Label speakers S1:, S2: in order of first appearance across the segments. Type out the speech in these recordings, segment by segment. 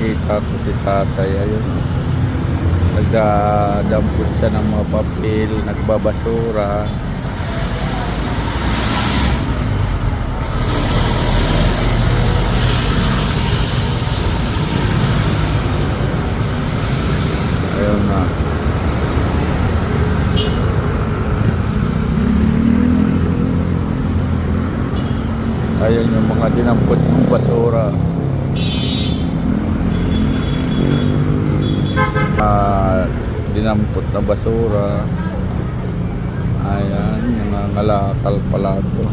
S1: nakita ko si tatay. Ayun. Nagdadampot siya ng mga papel, nagbabasura. Ayun na. Ayun yung mga dinampot ng basura. Ah, dinampot na basura. Ayan, nangangalakal pala ito.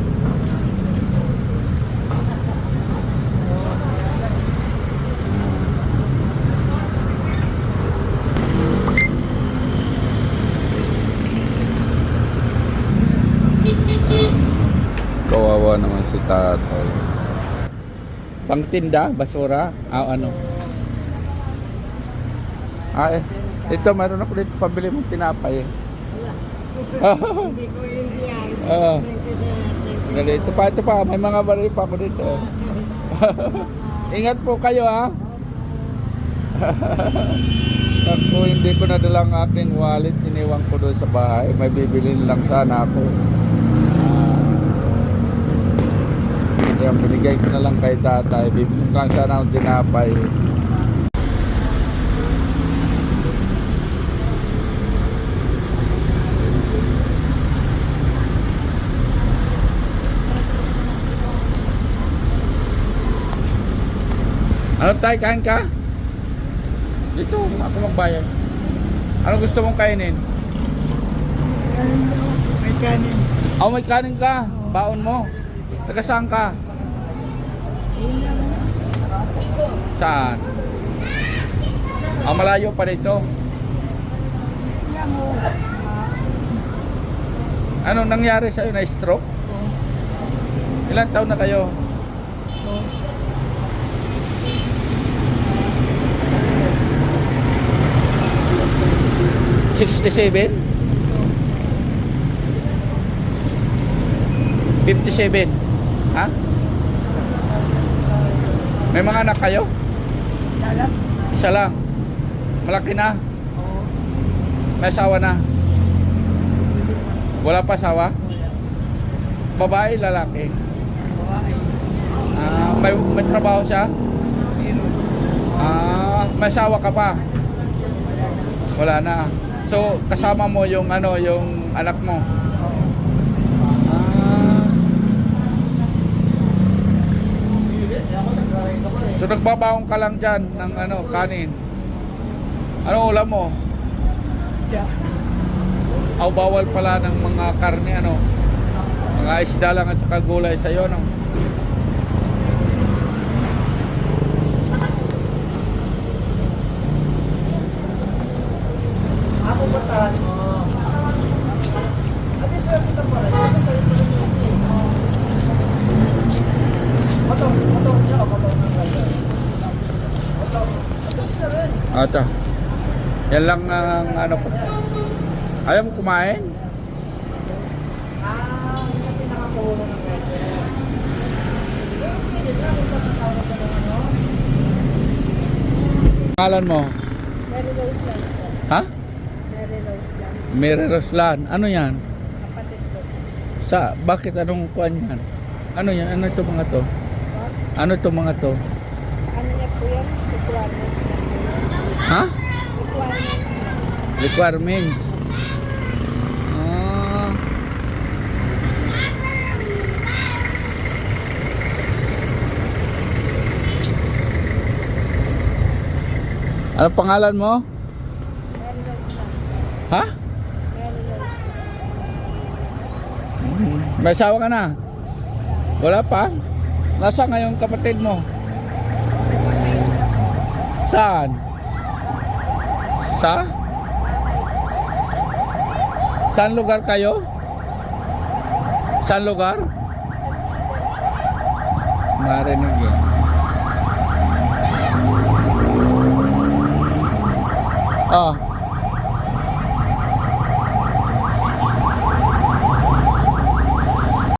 S1: Kawawa naman si tatay. Pangtinda, basura, ah, ano? Ah, eh. Ito, meron ako dito pabili mong tinapay. eh.
S2: Hindi ko hindi yan.
S1: Dali, ito pa, ito pa. May mga baril pa ako dito. Ingat po kayo, ha? Ako, hindi ko nadala ang aking wallet. Iniwan ko doon sa bahay. May bibili lang sana ako. Ah, yan, binigay ko na lang kay tatay. Bibili ko lang sana ng tinapay. Ano tayo, kain ka? Dito, ako magbayad. Ano gusto mong kainin?
S2: May kanin.
S1: Oh, may kanin ka. Baon mo. Taga saan ka? Saan? Ah, malayo pa dito. Ano nangyari sa'yo na stroke? Ilan taon na kayo? Sixty-seven? Fifty-seven? Ha? May mga anak kayo? Isa lang. Malaki na?
S2: Oo.
S1: May asawa na? Wala pa asawa? Babae, lalaki?
S2: Babae.
S1: Ah, may, may trabaho siya? Ah, may asawa ka pa? Wala na. So, kasama mo yung ano, yung anak mo? So, nagbabaong ka lang dyan ng ano, kanin. Ano ulam mo?
S2: Yeah.
S1: Aw, bawal pala ng mga karne, ano? Mga isda lang at saka gulay sa'yo, no?
S2: Ako ba tahan mo? Ate, swear kita pa rin. Kasi sa'yo pa rin yung ito. Matong, matong niya. Matong ng kaya. Matong.
S1: Ata. Yan lang ang ano ko. Ayaw mo kumain? Pangalan mo?
S3: Mary Rose lang po.
S1: Ha?
S3: Mary Rose lang.
S1: Mary Roslan. Ano yan?
S3: Kapatid ko.
S1: Sa, bakit anong kuan yan? Ano yan? Ano ito mga to? Ano ito mga to?
S3: Ano niya po yan? Yan.
S1: Ha?
S3: Requirement.
S1: Ah. Ano pangalan mo? Ha? May asawa ka na? Wala pa? Nasa ngayon kapatid mo? Saan? Sa? Saan lugar kayo? Saan lugar? Marinig yan. Ah,